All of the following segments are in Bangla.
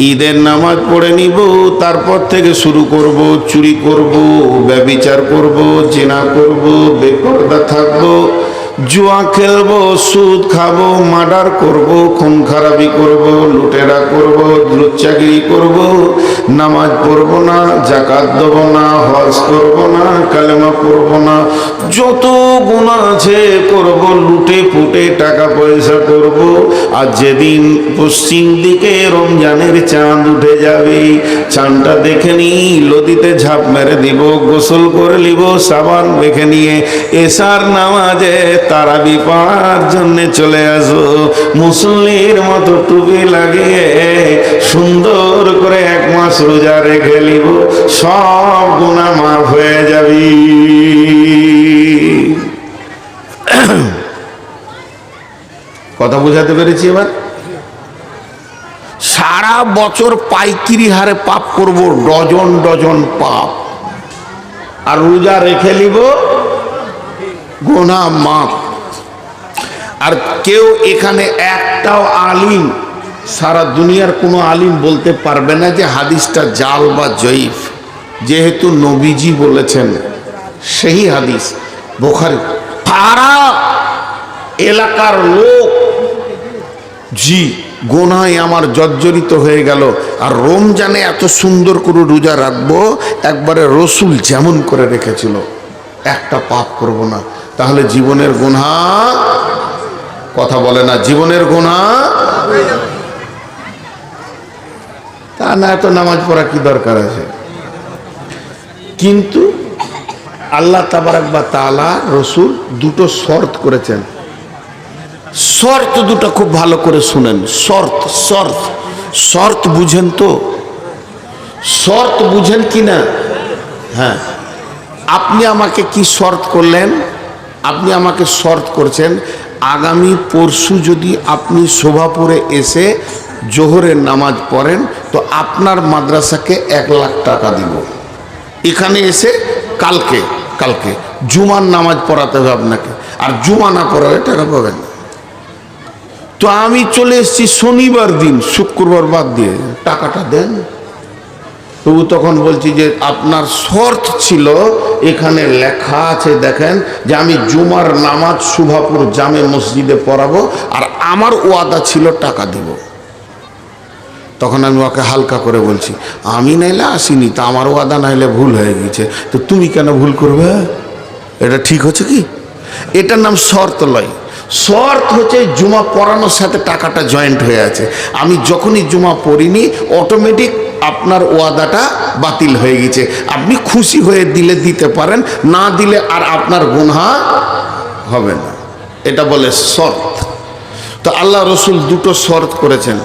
ঈদের নামাজ পড়ে নিব, তারপর থেকে শুরু করব, চুরি করব, ব্যবিচার করব, জেনা করব, বেপর্দা থাকব। জুয়া খেলব, সুদ খাব, মার্ডার করব, খুন খারাপি করব, লুটেরা করব, লুচ্চাগিরি করব, নামাজ পড়ব না জাকাত দেব না, হজ করব না, কালেমা পড়ব না, যত গুণা আছে করব, লুটে ফুটে টাকা পয়সা করব, আর যেদিন পশ্চিম দিকে রমজানের চাঁদ উঠে যাবে, চাঁদটা দেখে নি নদীতে ঝাঁপ মেরে দিব, গোসল করে নিব, সাবান দেখে নিয়ে, এসার নামাজে তারাবি পড়ার জন্য চলে আসো। মুসল্লির মতো টুপি লাগিয়ে সুন্দর করে এক মাস রোজা রেখে নিব। সব গুণা মাফ হয়ে যাবি। কথা বোঝাতে পেরেছি এবার? সারা বছর পাইকিরি হারে পাপ করব, ডজন ডজন পাপ। আর রোজা রেখে নিব গোনা মাপ আর কেউ এখানে একটাও আলিম, সারা দুনিয়ার কোনো আলিম বলতে পারবে না যে হাদিসটা জাল বা জয়ীফ। যেহেতু নবীজি বলেছেন, সেই হাদিস, বোখারি। সারা এলাকার লোক, জি, গোনায় আমার জর্জরিত হয়ে গেল। আর রমজানে এত সুন্দর করে রোজা রাখব, একবারে রসুল যেমন করে রেখেছিল, একটা পাপ করব না। তাহলে জীবনের গুণা কথা বলে না, জীবনের গুণা তা না, এত নামাজ পড়া কি দরকার আছে? কিন্তু আল্লাহ তাবারাক বা তালা রসুল দুটো শর্ত করেছেন। শর্ত দুটো খুব ভালো করে শুনেন। শর্ত শর্ত। শর্ত বুঝেন তো? শর্ত বুঝেন কি না হ্যাঁ। আপনি আমাকে কি শর্ত করলেন? আপনি আমাকে শর্ত করছেন, আগামী পরশু যদি আপনি শোভাপুরে এসে জোহরের নামাজ পড়েন, তো আপনার মাদ্রাসাকে এক লাখ টাকা দিব। এখানে এসে কালকে কালকে, জুমার নামাজ পড়াতে হবে আপনাকে। আর জুমা না পড়ালে টাকা পাবেন তো আমি চলে এসেছি শনিবার দিন, শুক্রবার বাদ দিয়ে। টাকাটা দেন। তবু তখন বলছি যে আপনার শর্ত ছিল, এখানে লেখা আছে দেখেন যে আমি জুমার নামাজ শুভাপুর জামে মসজিদে পড়াবো আর আমার ওয়াদা ছিল টাকা দিব। তখন আমি ওকে হালকা করে বলছি, আমি নাইলে আসিনি, তা আমার ওয়াদা নাইলে ভুল হয়ে গেছে তো তুমি কেন ভুল করবে? এটা ঠিক হচ্ছে কি? এটার নাম শর্ত লয়। শর্ত হচ্ছে জুমা পড়ানোর সাথে টাকাটা জয়েন্ট হয়ে আছে। আমি যখনই জুমা পড়িনি অটোমেটিক আপনার ওয়াদাটা বাতিল হয়ে গেছে। আপনি খুশি হয়ে দিলে দিতে পারেন, না দিলে আর আপনার গুনহা হবে না। এটা বলে শর্ত। তো আল্লাহ রসুল দুটো শর্ত করেছেন।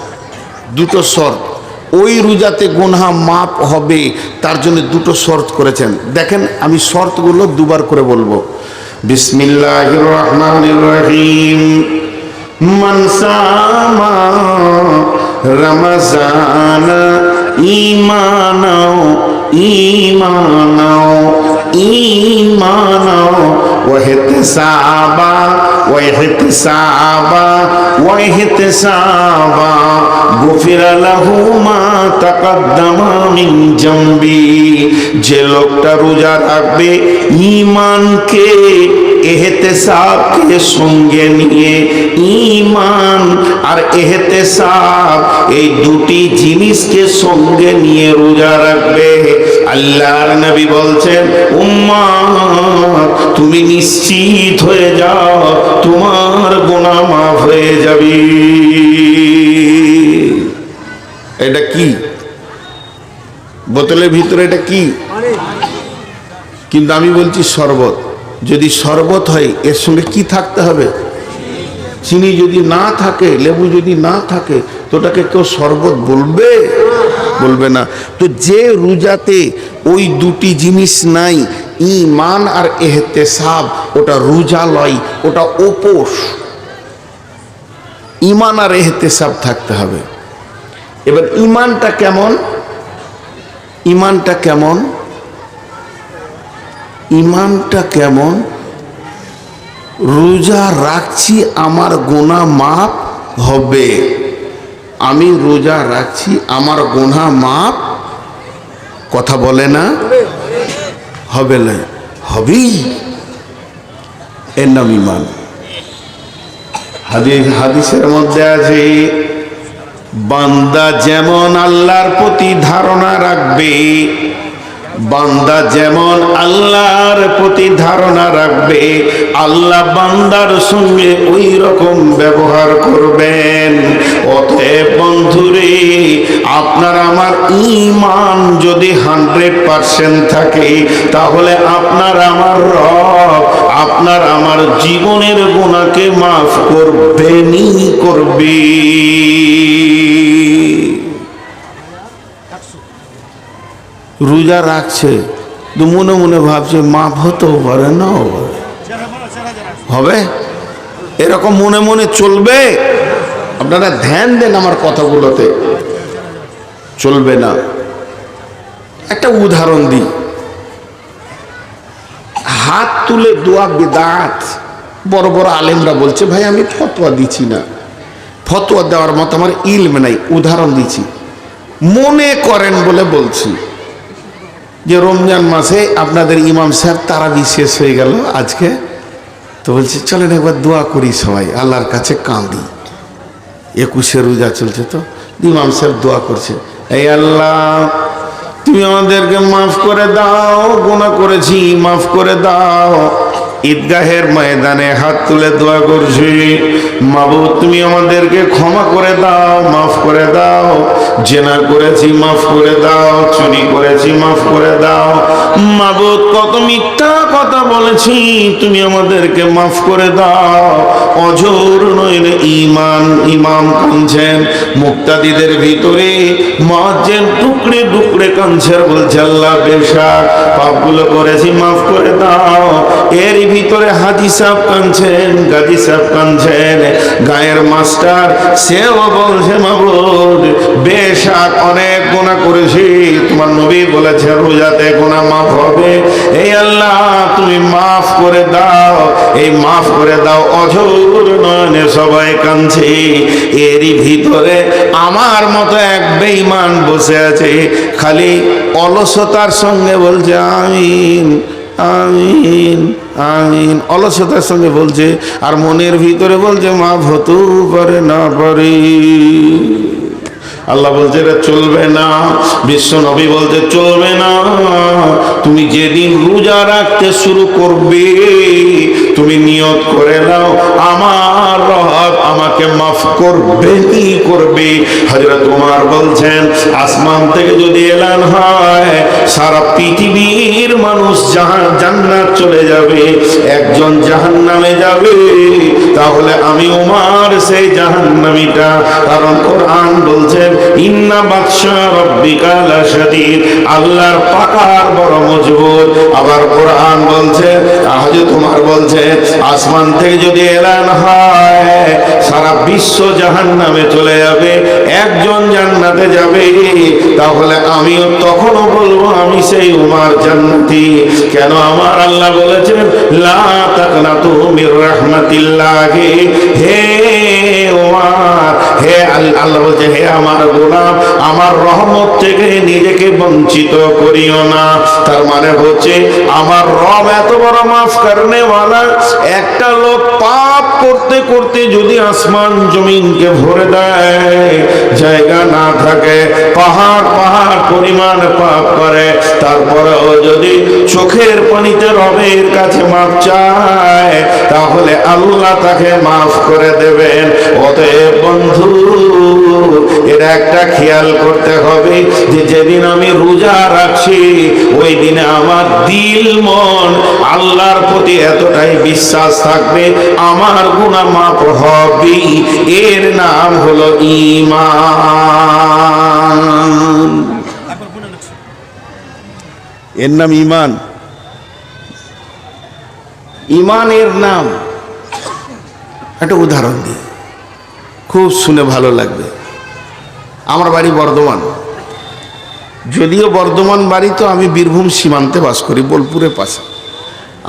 দুটো শর্ত। ওই রোজাতে গুনহা মাপ হবে, তার জন্য দুটো শর্ত করেছেন। দেখেন, আমি শর্তগুলো দুবার করে বলব। বিসমিল্লাহ রহমান রহিম। মনসামা রমজান ইমানাও ইমানাও ইমানাও। ওয়াহতিসাবা ওয়াহতিসাবা ওয়াহতিসাবা। গফির লাহু মা তাকাদ্দামা মিন জামবি। যে লোকটা রোজা রাখবে, ঈমানকে এহতেসাবকে সঙ্গে নিয়ে ইমান আর এহতেসাব এই দুটি জিনিসকে সঙ্গে নিয়ে রোজা রাখবে। আল্লাহর নবী বলছেন উম্মা তুমি নিশ্চিত হয়ে যাও তোমার গোনা মাফ হয়ে যাবে। এটা কি? বোতলের ভিতরে এটা কি? কিন্তু আমি বলছি শরবত। যদি শরবত হয়, এর সঙ্গে কি থাকতে হবে? চিনি যদি না থাকে, লেবু যদি না থাকে, তো ওটাকে কেউ শরবত বলবে? বলবে না। তো যে রোজাতে ওই দুটি জিনিস নাই ইমান আর এহতেসাব, ওটা রোজা লয় ওটা ওপোষ ইমান আর এহতেসাব থাকতে হবে। এবার ইমানটা কেমন? ইমানটা কেমন? ইমানটা কেমন? রোজা রাখছি আমার গোনা মাপ হবে। আমি রোজা রাখছি আমার গোনা মাপ কথা বলে না? হবে না। হবেই। এর নাম ইমান হাদিস হাদিসের মধ্যে আছে, বান্দা যেমন আল্লাহর প্রতি ধারণা রাখবে বান্দা যেমন আল্লাহর প্রতি ধারণা রাখবে, আল্লাহ বান্দার সঙ্গে ওই রকম ব্যবহার করবেন। অতএব বন্ধুরে, আপনার আমার ইমান যদি হান্ড্রেড পার্সেন্ট থাকে, তাহলে আপনার আমার রব, আপনার আমার জীবনের গুণাকে মাফ করবেনই করবে। রোজা রাখছে, তো মনে মনে ভাবছে মাপ হতেও পারে না হবে? এরকম মনে মনে চলবে? আপনারা ধ্যান দেন আমার কথাগুলোতে। চলবে না। একটা উদাহরণ দিই। হাত তুলে দোয়া বিদাত। বড় বড় আলেমরা বলছে, ভাই, আমি ফতোয়া দিচ্ছি না। ফতোয়া দেওয়ার মতো আমার ইলম নাই। উদাহরণ দিচ্ছি। মনে করেন বলে বলছি। যে রমজান মাসে আপনাদের ইমাম সাহেব তারা বিশেষ হয়ে গেল আজকে। তো বলছে, চলেন একবার দোয়া করি সবাই, আল্লাহর কাছে কাঁদি একুশে রোজা চলছে তো, ইমাম সাহেব দোয়া করছে, এই আল্লাহ, তুমি আমাদেরকে মাফ করে দাও গুণা করেছি, মাফ করে দাও। ঈদগাহের ময়দানে হাত তুলে দোয়া করছি। মাবুদ, তুমি আমাদেরকে ক্ষমা করে দাও, মাফ করে দাও। জেনা করেছি, মাফ করে দাও। চুরি করেছি, মাফ করে দাও। মাবুদ, কত মিথ্যা কথা বলেছি, তুমি আমাদেরকে মাফ করে দাও। অজর নইলে ইমান ইমাম কাঁদছেন। মুক্তাদিদের ভিতরে মজ্জেন টুকরে টুকরে কাঁদছে। বলছে, আল্লাহ বেশাক পাপগুলো করেছি, মাফ করে দাও। এর ভিতরে হাজি সাহেব কাঁদছেন গাজী সাহেব কাঁদছেন। গায়ের মাস্টার সেও বলছে মাবুদ বেশাক অনেক গোনা করেছি। তোমার নবী বলেছে রোজাতে গোনা মাফ হবে। এই আল্লাহ, তুমি মাফ করে দাও। এই মাফ করে দাও, অঝোর নয়নে সবাই কাঁদছে। এরই ভিতরে আমার মতো এক বেঈমান বসে আছে। খালি অলসতার সঙ্গে বলছে, আমিন আমিন। আমিন। অলসতার সঙ্গে বলছে, আর মনের ভিতরে বলছে, মা ভতু পারে না পারে আল্লাহ বলছে, এটা চলবে না। বিশ্ব নবী বলছে, চলবে না। তুমি যেদিন রোজা রাখতে শুরু করবে তুমি নিয়ত করে নাও, আমার রব আমাকে মাফ করবেই করবে। হজরত তোমার বলছেন, আসমান থেকে যদি এলান হয়, সারা পৃথিবীর মানুষ জাহান, জান্নাত চলে যাবে, একজন জাহান নামে যাবে। তাহলে আমি উমার সেই জাহান্নামীটা, কারণ কোরআন বলছেন ইন্না বাদশা রব্বিকা লাশাদীদ আল্লাহর পাকার বড় মজবুত। আবার কোরআন বলছে আহজে তোমার বলছে আসমান থেকে যদি এলান হয়, সারা বিশ্ব জাহান নামে চলে যাবে, একজন জান্নাতে যাবে। তাহলে আমিও তখনও বলব, আমি সেই উমার জান্নাতি। কেন আমার আল্লাহ বলেছেন, লা তাকনাতু মির রাহমাতিল্লাহি? হে হে আল- আল্লাহ বলছে, হে আমার গোলাম, আমার রহমত থেকে নিজেকে বঞ্চিত করিও না। তার মানে হচ্ছে, আমার রব এত বড় মাফ করনে একটা লোক পাপ করতে করতে যদি আসমান জমিনকে ভরে দেয়, জায়গা না থাকে, পাহাড় পাহাড় পরিমাণ পাপ করে, তারপরেও যদি চোখের পানিতে রবের কাছে মাপ চায়, তাহলে আল্লাহ তাকে মাফ করে দেবেন। অতএব বন্ধু। এটা একটা খেয়াল করতে হবে যে যেদিন আমি রোজা রাখছি, ওই দিনে আমার দিল মন আল্লাহর প্রতি এতটাই বিশ্বাস থাকবে, আমার গুণা মাপ হবে। এর নাম হলো ইমান এর নাম ইমান ইমানের নাম। একটা উদাহরণ দিই। খুব শুনে ভালো লাগবে। আমার বাড়ি বর্ধমান। যদিও বর্ধমান বাড়ি তো আমি বীরভূম সীমান্তে বাস করি বোলপুরের পাশে।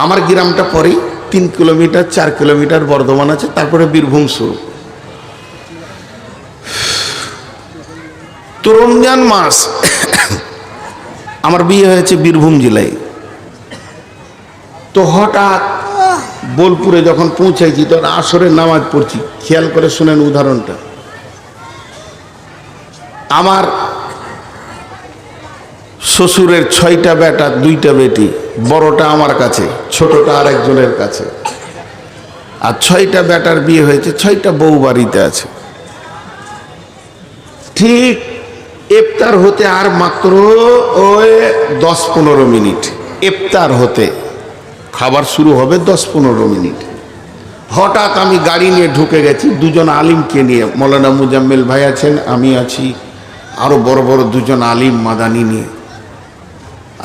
আমার গ্রামটা পরেই তিন কিলোমিটার, চার কিলোমিটার বর্ধমান আছে, তারপরে বীরভূম শুরু। তো রমজান মাস, আমার বিয়ে হয়েছে বীরভূম জেলায় তো হঠাৎ বোলপুরে যখন পৌঁছাইছি, তখন আসরের নামাজ পড়ছি। খেয়াল করে শোনেন উদাহরণটা। আমার শ্বশুরের ছয়টা বেটা দুইটা বেটি, বড়টা আমার কাছে, ছোটটা আর একজনের কাছে। আর ছয়টা বেটার বিয়ে হয়েছে, ছয়টা বউ বাড়িতে আছে। ঠিক ইফতার হতে আর মাত্র ওই দশ পনেরো মিনিট। ইফতার হতে খাবার শুরু হবে দশ পনেরো মিনিট। হঠাৎ আমি গাড়ি নিয়ে ঢুকে গেছি, দুজন আলিমকে নিয়ে। মৌলানা মুজাম্মেল ভাই আছেন, আমি আছি আরও বড় বড় দুজন আলিম মাদানি নিয়ে।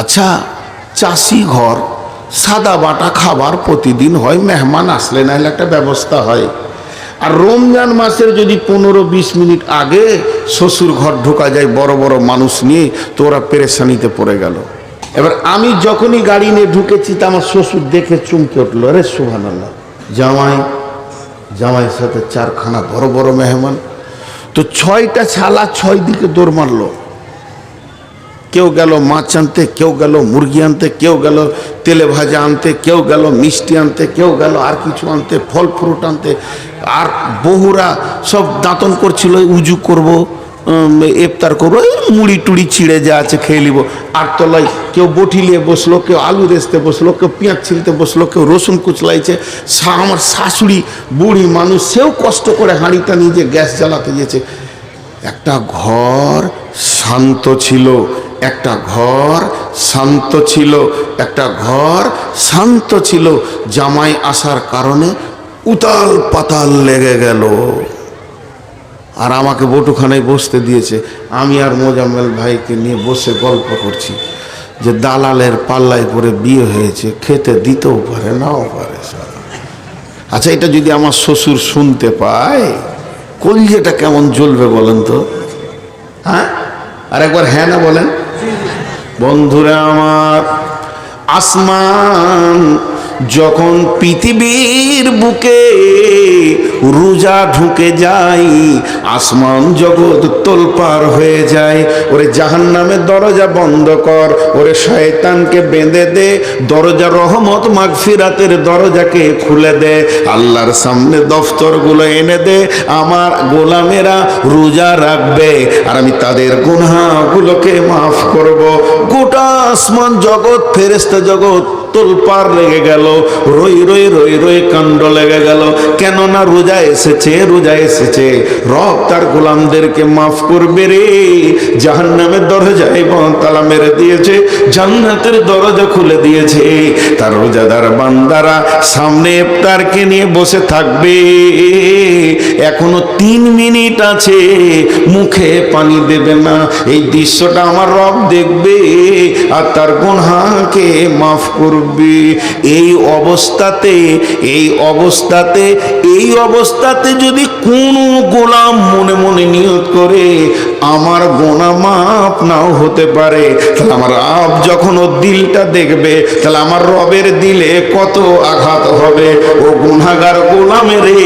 আচ্ছা চাষি ঘর, সাদা বাটা খাবার প্রতিদিন হয়, মেহমান আসলে না হলে একটা ব্যবস্থা হয়। আর রমজান মাসের যদি পনেরো বিশ মিনিট আগে শ্বশুর ঘর ঢোকা যায়, বড় বড় মানুষ নিয়ে, তো ওরা পেরেশানিতে পড়ে গেল। এবার আমি যখনই গাড়ি নিয়ে ঢুকেছি তা আমার শ্বশুর দেখে চমকে উঠল রে সুহান আল্লাহ জামাই, জামাইয়ের সাথে চারখানা বড় বড় মেহমান। তো ছয়টা ছালা ছয় দিকে দৌড় মারলো। কেউ গেল মাছ আনতে, কেউ গেল মুরগি আনতে, কেউ গেল তেলে ভাজা আনতে, কেউ গেল মিষ্টি আনতে, কেউ গেল আর কিছু আনতে, ফল, ফ্রুট আনতে। আর বহুরা সব দাঁতন করছিল উজু করব। ইফতার করব, এই মুড়ি টুড়ি ছিঁড়ে যা আছে খেয়ে নিব। আর তলায় কেউ বটি নিয়ে বসল, কেউ আলু রেসতে বসল, কেউ পেঁয়াজ ছিলতে বসল, কেউ রসুন কুচলাইছে। আমার শাশুড়ি বুড়ি মানুষ, সেও কষ্ট করে হাঁড়িটা নিজে গ্যাস জ্বালাতে গেছে। একটা ঘর শান্ত ছিল, একটা ঘর শান্ত ছিল, একটা ঘর শান্ত ছিল। জামাই আসার কারণে উতাল পাতাল লেগে গেল। আর আমাকে বটুখানায় বসতে দিয়েছে। আমি আর মোজাম্মেল ভাইকে নিয়ে বসে গল্প করছি যে দালালের পাল্লায় পরে বিয়ে হয়েছে, খেতে দিতেও পারে, নাও পারে আচ্ছা এটা যদি আমার শ্বশুর শুনতে পায়, কলজেটা কেমন জ্বলবে বলেন তো? হ্যাঁ? আর একবার হ্যাঁ না বলেন। বন্ধুরা আমার, আসমান যখন পৃথিবীর বুকে রোজা ঢুকে যায়, আসমান জগৎ তোলপার হয়ে যায়, ওরে জাহান নামের দরজা বন্ধ কর, ওরে শয়তানকে বেঁধে দে, দরজা রহমত মাগফিরাতের দরজাকে খুলে দে, আল্লাহর সামনে দফতরগুলো এনে দে, আমার গোলামেরা রোজা রাখবে, আর আমি তাদের গুনাহগুলোকে মাফ করব। গোটা আসমান জগৎ ফেরেস্তা জগৎ তোলপার লেগে গেল, রই রই রই রই কাণ্ড লেগে গেল। কেননা রোজা এসেছে রোজা এসেছে। রব তার গোলামদেরকে মাফ করবে রে। জাহান নামের দরজায় তালা মেরে দিয়েছে, জান্নাতের দরজা খুলে দিয়েছে। তার রোজাদার বান্দারা সামনে ইফতারকে নিয়ে বসে থাকবে। এখনও তিন মিনিট আছে, মুখে পানি দেবে না। এই দৃশ্যটা আমার রব দেখবে, আর তার গুনহাকে মাফ করবে। এই অবস্থাতে এই অবস্থাতে এই অবস্থাতে যদি কোনো গোলাম মনে মনে নিয়ত করে আমার গোনা মাপ নাও হতে পারে। তাহলে আমার রব যখন ও দিলটা দেখবে, তাহলে আমার রবের দিলে কত আঘাত হবে। ও গুনাগার গোলামের রে,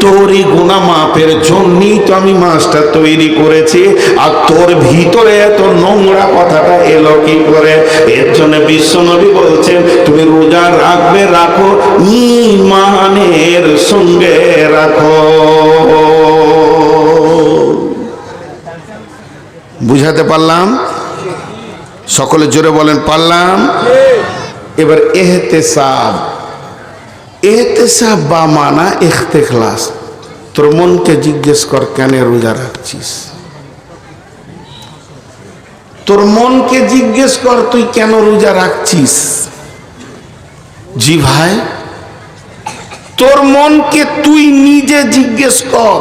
তোরই গুনা মাপের জন্যই তো আমি মাছটা তৈরি করেছি। আর তোর ভিতরে এত নোংরা কথাটা এলো কি করে? এর জন্য বিশ্বনবী বলছেন, তুমি রোজা রাখবে, রাখো ইমানের সঙ্গে রাখো। বুঝাতে পারলাম? সকলে জোরে বলেন, পারলাম? এবার এহতেসাব। এহতেসাব বা মানা এখতেখলাস তোর মনকে জিজ্ঞেস কর, কেন রোজা রাখছিস? তোর মনকে জিজ্ঞেস কর, তুই কেন রোজা রাখছিস? জি ভাই, তোর মনকে তুই নিজে জিজ্ঞেস কর।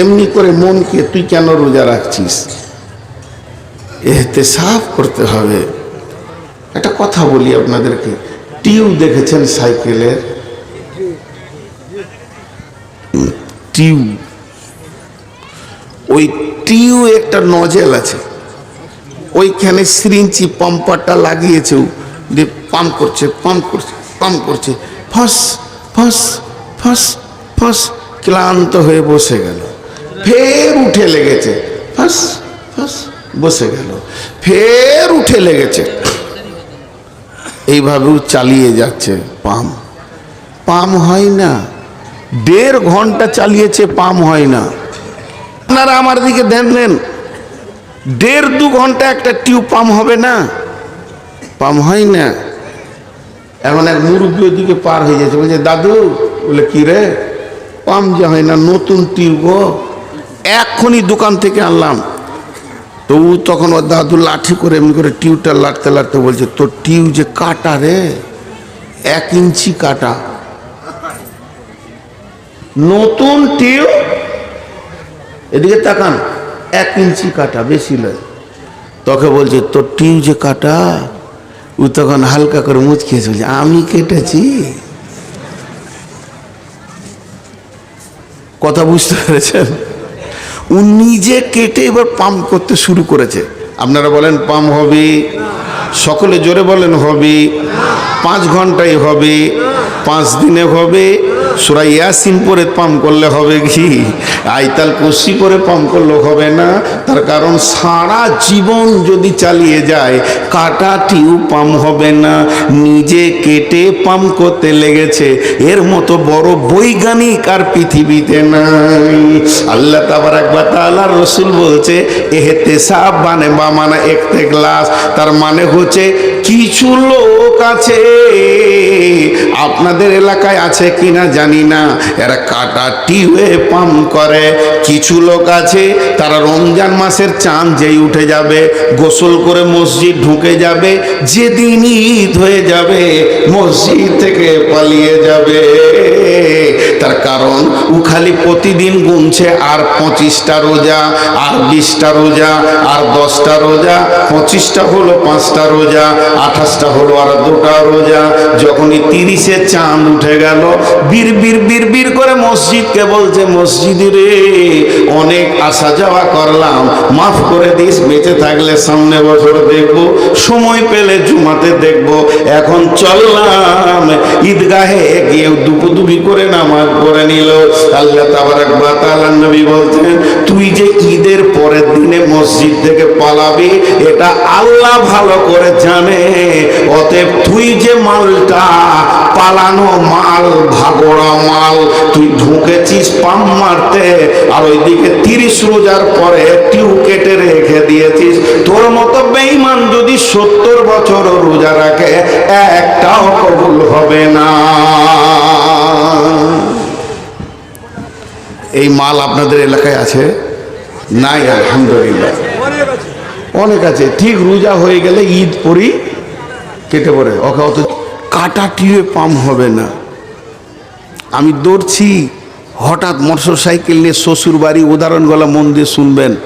এমনি করে মনকে তুই কেন রোজা রাখছিস? এতে সাফ করতে হবে। একটা কথা বলি আপনাদেরকে। টিউব দেখেছেন সাইকেলের? টিউ। ওই টিউ একটা নজেল আছে। ওইখানে সিরিঞ্চি পাম্পারটা লাগিয়েছে দিয়ে পাম্প করছে পাম্প করছে পাম্প করছে। ফাঁস ফাঁস ফাঁস ফাঁস, ক্লান্ত হয়ে বসে গেল। ফের উঠে লেগেছে। ফাঁস ব্যাস বসে গেল। ফের উঠে লেগেছে। এইভাবেও চালিয়ে যাচ্ছে পাম। পাম হয় না। দেড় ঘণ্টা চালিয়েছে, পাম হয় না। আপনারা আমার দিকে ধ্যান দেন। দেড় দু ঘণ্টা একটা টিউব পাম হবে না। পাম হয় না। এখন এক মুরব্বী ওদিকে পার হয়ে যাচ্ছে। বলছে, দাদু, বলে, কি রে? পাম যে হয় না, নতুন টিউব এক্ষুনি দোকান থেকে আনলাম। তো ও তখন ওর দাদু লাঠি করে এমনি করে টিউবটা লাটতে লাটতে বলছে, তোর টিউব যে কাটা রে, এক ইঞ্চি কাটা। নতুন টিউব এদিকে তাকান, এক ইঞ্চি কাটা, বেশি নয়। তোকে বলছে, তোর টিউ যে কাটা? ও তখন হালকা করে মুচ খেয়েছে বলছে, আমি কেটেছি। কথা বুঝতে পেরেছেন? ও নিজে কেটে এবার পাম্প করতে শুরু করেছে। আপনারা বলেন, পাম্প হবে? সকলে জোরে বলেন, হবে। পাঁচ ঘন্টায় হবে, পাঁচ দিনে হবে। সুরা ইয়াসিন পরে পাম্প করলে হবে কি? আইতাল কুসি করে পাম্প করলে হবে না? তার কারণ সারা জীবন যদি চালিয়ে যায়, কাটা টিউ পাম্প হবে না। নিজে কেটে পাম্প করতে লেগেছে। এর মতো বড় বৈজ্ঞানিক আর পৃথিবীতে নাই। আল্লাহ তাবার একবার তাল্লাহ রসুল বলছে এহেতে সাব মানে বা মানে একতে গ্লাস। তার মানে হচ্ছে, কিছু লোক আছে আপনাদের এলাকায় আছে কিনা জানি না। এরা কাটা টিউয়ে পাম্প করে। কিছু লোক আছে, তারা রমজান মাসের চাঁদ যেই উঠে যাবে, গোসল করে মসজিদ ঢুকে যাবে, যেদিন ঈদ হয়ে যাবে, মসজিদ থেকে পালিয়ে যাবে। তার কারণ, ও খালি প্রতিদিন গুনছে আর পঁচিশটা রোজা, আর বিশটা রোজা, আর দশটা রোজা, পঁচিশটা হলো পাঁচটা রোজা, আঠাশটা হলো আর দুটা রোজা। যখনই তিরিশে চাঁদ উঠে গেল, বীর বীর বীর বীর করে মসজিদকে বলছে, মসজিদ রে, অনেক আসা যাওয়া করলাম, মাফ করে দিস, বেঁচে থাকলে সামনে বছর দেখব, সময় পেলে জুমাতে দেখব, এখন চললাম, ঈদগাহে গিয়ে দুপুদুবি করে নামাজ পড়ে নিল। আল্লাহ তাবারাক ওয়া নবী বলছেন, তুই যে ঈদের পরের দিনে মসজিদ থেকে পালাবি, এটা আল্লাহ ভালো করে জানে। অতএব তুই যে মালটা পালানো মাল, ভাগড়া মাল, তুই ঢুকেছিস পাম মারতে, আর ওইদিকে তিরিশ রোজার পরে টিউ কেটে রেখে দিয়েছিস, তোর মতো বেঈমান যদি সত্তর বছর রোজা রাখে, একটাও কবুল হবে না। এই মাল আপনাদের এলাকায় আছে? নাই, আলহামদুলিল্লাহ। অনেক আছে। ঠিক রোজা হয়ে গেলে ঈদ পরি কেটে পড়ে। ওকে, অত কাটা টিউবে পাম্প হবে না। আমি দৌড়ছি, হঠাৎ মোটর সাইকেল নিয়ে শ্বশুর বাড়ি উদাহরণগুলো মন দিয়ে শুনবেন।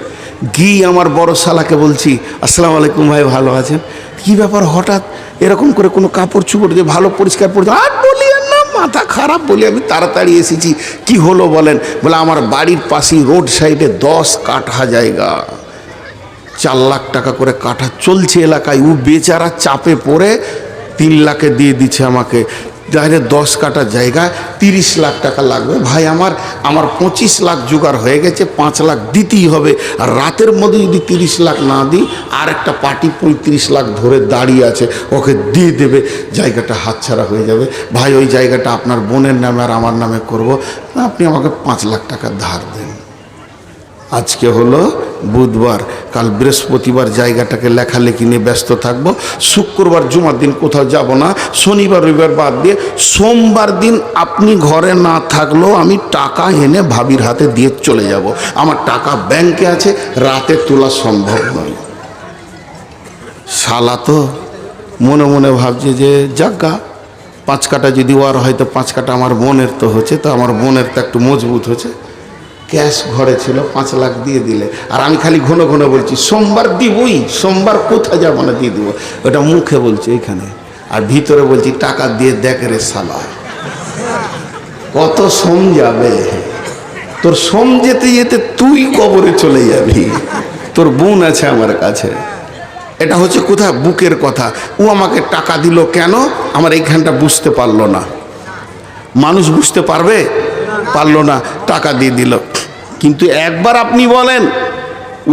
গিয়ে আমার বড় শালাকে বলছি, আসসালামু আলাইকুম ভাই, ভালো আছেন? কি ব্যাপার, হঠাৎ এরকম করে কোনো কাপড় চুপড় দিয়ে ভালো পরিষ্কার পড়তে আর বলি আর না মাথা খারাপ বলে আমি তাড়াতাড়ি এসেছি। কি হলো বলেন? বলে, আমার বাড়ির পাশেই রোড সাইডে দশ কাঠা জায়গা। চার লাখ টাকা করে কাঠা চলছে এলাকায়। ও বেচারা চাপে পড়ে তিন লাখে দিয়ে দিচ্ছে আমাকে। তাহলে দশ কাটা জায়গা, তিরিশ লাখ টাকা লাগবে। ভাই, আমার আমার পঁচিশ লাখ জোগাড় হয়ে গেছে, পাঁচ লাখ দিতেই হবে। আর রাতের মধ্যে যদি তিরিশ লাখ না দিই, আর একটা পার্টি পঁয়ত্রিশ লাখ ধরে দাঁড়িয়ে আছে, ওকে দিয়ে দেবে, জায়গাটা হাতছাড়া হয়ে যাবে। ভাই, ওই জায়গাটা আপনার বোনের নামে আর আমার নামে করব। আপনি আমাকে পাঁচ লাখ টাকা ধার দেন। আজকে হলো বুধবার। কাল বৃহস্পতিবার জায়গাটাকে লেখালেখি নিয়ে ব্যস্ত থাকব। শুক্রবার জুমার দিন কোথাও যাব না। শনিবার, রবিবার বাদ দিয়ে সোমবার দিন আপনি ঘরে না থাকলেও আমি টাকা এনে ভাবির হাতে দিয়ে চলে যাব। আমার টাকা ব্যাংকে আছে, রাতে তোলা সম্ভব নয়। শালা তো মনে মনে ভাবছে যে যাজ্ঞা পাঁচ কাটা যদি ওয়ার হয়তো পাঁচ কাটা আমার বোনের তো হচ্ছে, তো আমার বোনের তো একটু মজবুত হচ্ছে। ক্যাশ ঘরে ছিল, পাঁচ লাখ দিয়ে দিলে। আর আমি খালি ঘন ঘন বলছি, সোমবার দিবই, সোমবার কোথায় যাব না দিয়ে দেবো? ওটা মুখে বলছি এখানে আর ভিতরে বলছি, টাকা দিয়ে দেখ রে সালা কত সোম যাবে। তোর সোম যেতে যেতে তুই কবরে চলে যাবি। তোর বোন আছে আমার কাছে। এটা হচ্ছে কোথায় বুকের কথা। ও আমাকে টাকা দিল কেন? আমার এইখানটা বুঝতে পারল না। মানুষ বুঝতে পারবে? পারল না। টাকা দিয়ে দিল। কিন্তু একবার আপনি বলেন,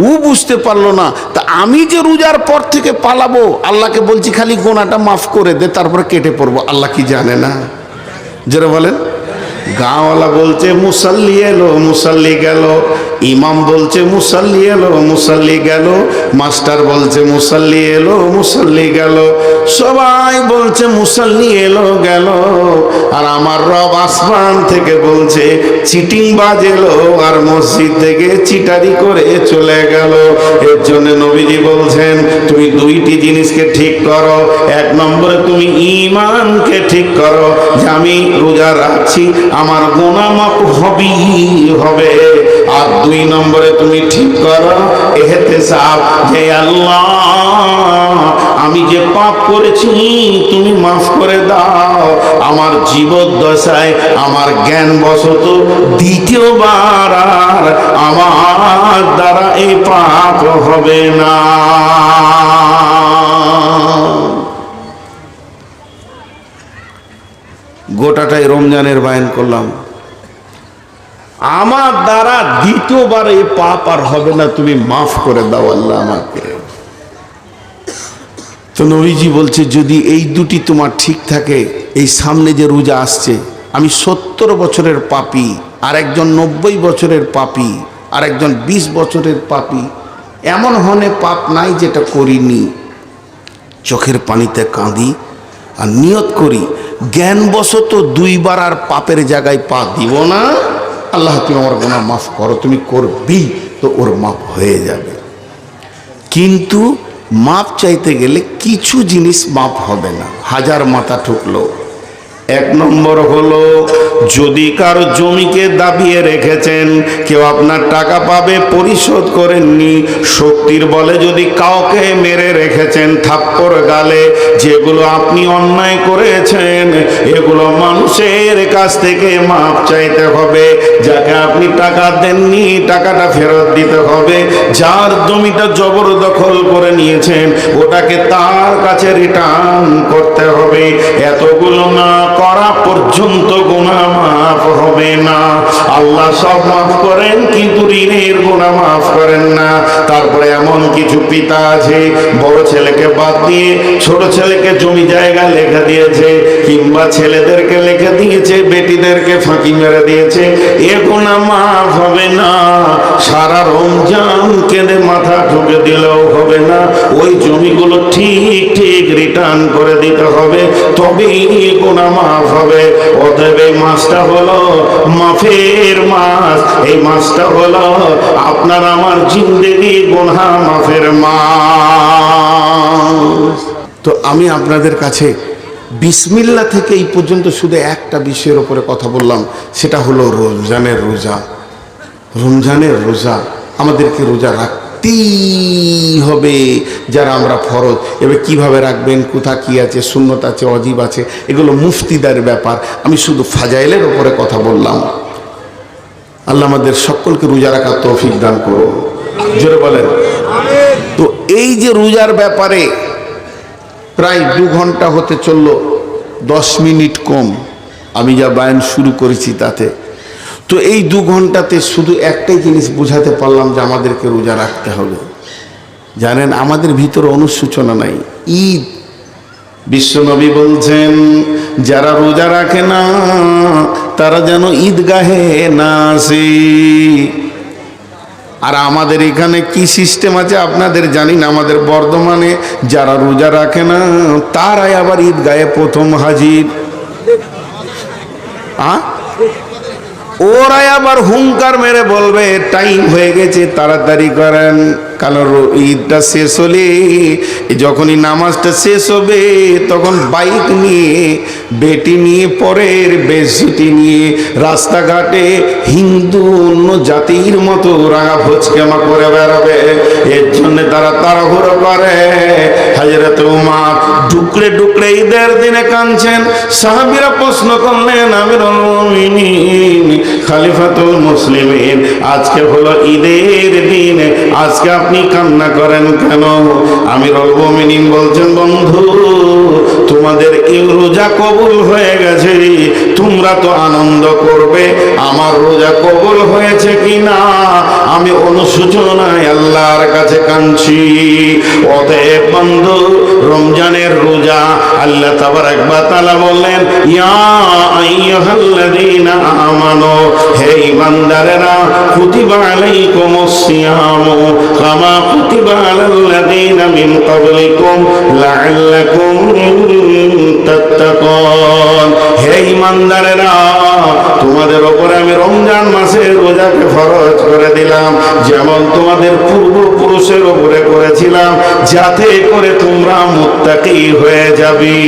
ও বুঝতে পারল না, তা আমি যে রোজার পর থেকে পালাবো, আল্লাহকে বলছি খালি গোনাটা মাফ করে দে, তারপরে কেটে পড়ব, আল্লাহ কি জানে না? যেটা বলেন, গাঁওয়ালা বলছে, মুসাল্লি এলো, মুসাল্লি গেল ইমাম বলছে, মুসাল্লি এলো, মুসাল্লি গেল। মাস্টার বলছে, মুসাল্লি এলো, মুসাল্লি গেল। সবাই বলছে, মুসাল্লি এলো, গেল। আর আমার রব আসমান থেকে বলছে, চিটিং বাজ এলো আর মসজিদ থেকে চিটারি করে চলে গেল। এর জন্য নবীজি বলছেন, তুমি দুইটি জিনিসকে ঠিক করো। এক নম্বরে তুমি ইমানকে ঠিক করো যে আমি রোজা রাখছি, আমার গোনামাপ হবেই, হবে। আর দুই নম্বরে তুমি ঠিক করো এহেতে সাপ যে আল্লাহ, আমি যে পাপ করেছি, তুমি মাফ করে দাও। আমার জীবদ্দশায় আমার জ্ঞান বশত দ্বিতীয়বার আর আমার দ্বারা এই পাপ হবে না। গোটাটাই রমজানের বায়ন করলাম। আমার দ্বারা দ্বিতীয়বার এই পাপ আর হবে না, তুমি মাফ করে দাও আল্লাহ আমাকে। তো নবীজি বলছে, যদি এই দুটি তোমার ঠিক থাকে, এই সামনে যে রোজা আসছে, আমি সত্তর বছরের পাপি আর একজন নব্বই বছরের পাপি আর একজন বিশ বছরের পাপি, এমন হনে পাপ নাই যেটা করিনি। চোখের পানিতে কাঁদি আর নিয়ত করি, জ্ঞানবশত দুইবার আর পাপের জায়গায় পা দিব না। আল্লাহ, তুমি আমার গোনা মাফ করো, তুমি করবি তো ওর মাফ হয়ে যাবে। কিন্তু মাপ চাইতে গেলে কিছু জিনিস মাপ হবে না। হাজার মাথা ঠুকলো। এক নম্বর হলো, যদি কারও জমিকে দাবিয়ে রেখেছেন, কেউ আপনার টাকা পাবে, পরিশোধ করেননি, শক্তির বলে যদি কাউকে মেরে রেখেছেন থাপ্পড় গালে, যেগুলো আপনি অন্যায় করেছেন, এগুলো মানুষের কাছ থেকে মাপ চাইতে হবে, যাকে আপনি টাকা দেননি, টাকাটা ফেরত দিতে হবে, যার জমিটা জবরদখল করে নিয়েছেন, ওটাকে তার কাছে রিটার্ন করতে হবে, এতগুলো না করা পর্যন্ত গুণা মাফ হবে না। আল্লাহ সব মাফ করেন, কিন্তু ঋণের গুণা মাফ করেন না। তারপরে এমন কিছু পিতা আছে, বড় ছেলেকে বাদ দিয়ে ছোট ছেলেকে জমি জায়গা লেখা দিয়েছে, কিংবা ছেলেদেরকে লেখা দিয়েছে, বেটিদেরকে ফাঁকি মেরে দিয়েছে, এ গুণা মাফ হবে না। সারা রমজান কেঁদে মাথা ঢুকে দিলেও হবে না। ওই জমিগুলো ঠিক ঠিক রিটার্ন করে দিতে হবে, তবেই গুণা মাফ হবে। অতএব এই মাসটা হলো মাফের মাস এই মাসটা হলো আপনার আমার জিন্দেগি গুণা মাফের মাস তো আমি আপনাদের কাছে বিসমিল্লা থেকে এই পর্যন্ত শুধু একটা বিষয়ের উপরে কথা বললাম, সেটা হলো রমজানের রোজা। রমজানের রোজা আমাদেরকে রোজা রাখতেই হবে যারা আমরা ফরজ। এবার কীভাবে রাখবেন? কোথা কি আছে? শূন্যতা আছে, অজীব আছে? এগুলো মুফতিদার ব্যাপার। আমি শুধু ফাজাইলের ওপরে কথা বললাম। আল্লাহ আমাদের সকলকে রোজা রাখার তৌফিক দান করো জোরে বলেন। তো এই যে রোজার ব্যাপারে প্রায় দু ঘণ্টা হতে চলল, দশ মিনিট কম। আমি যা বায়ান শুরু করেছি তাতে। তো এই দু ঘন্টাতে শুধু একটাই জিনিস বোঝাতে পারলাম যে আমাদেরকে রোজা রাখতে হবে। জানেন, আমাদের ভিতরে অনুসূচনা নাই। ঈদ, বিশ্বনবী বলছেন, যারা রোজা রাখে না, তারা যেন ঈদগাহে না আসে। আর আমাদের এখানে কি সিস্টেম আছে আপনাদের জানি না আমাদের বর্ধমানে যারা রোজা রাখে না, তারাই আবার ঈদগাহে প্রথম হাজির। আ? ওরাই আবার হুঙ্কার মেরে বলবে টাইম হয়ে গেছে তাড়াতাড়ি করেন। কারণ ঈদটা শেষ হলে, যখনই নামাজটা শেষ হবে, তখন বাইক নিয়ে, বেটি নিয়ে, পরের বেশিটি নিয়ে, রাস্তাঘাটে হিন্দু অন্য জাতির মতো রাঙা ভোজকেমা করে বেড়াবে। এর জন্য তারা তাড়াহুড়ো করে। হাজরত উমার ডুকরে ডুকরে ঈদের দিনে কাঁদছেন। সাহাবিরা প্রশ্ন করলেন আমির খালিফাতুল মুসলিমিন। আজকে হলো ঈদের দিন। আজকে আপনি কান্না করেন কেন? আমি মুমিনিন বলছেন, বন্ধু, তোমাদের এই রোজা কবুল হয়ে গেছে। তোমরা তো আনন্দ করবে। আমার রোজা কবুল হয়েছে কিনা? আমি অনুশোচনায় আল্লাহর কাছে কাঁদছি। অতএব বন্ধু রমজানের রোজা আল্লাহ তাবার একবার তালা বললেন, ইয়া আমানু, হে ঈমানদারেরা, কুতিবা আলাইকুমুস সিয়ামু, কামা কুতিবা আলাল্লাযীনা মিন ক্বাবলিকুম লাআল্লাকুম তাত্তাকুন। হে ঈমানদারেরা তোমাদের ওপরে আমি রমজান মাসে রোজাকে ফরজ করে দিলাম। যেমন তোমাদের পূর্বপুরুষের ওপরে করেছিলাম, যাতে করে তোমরা মুত্তাকি হয়ে যাবি।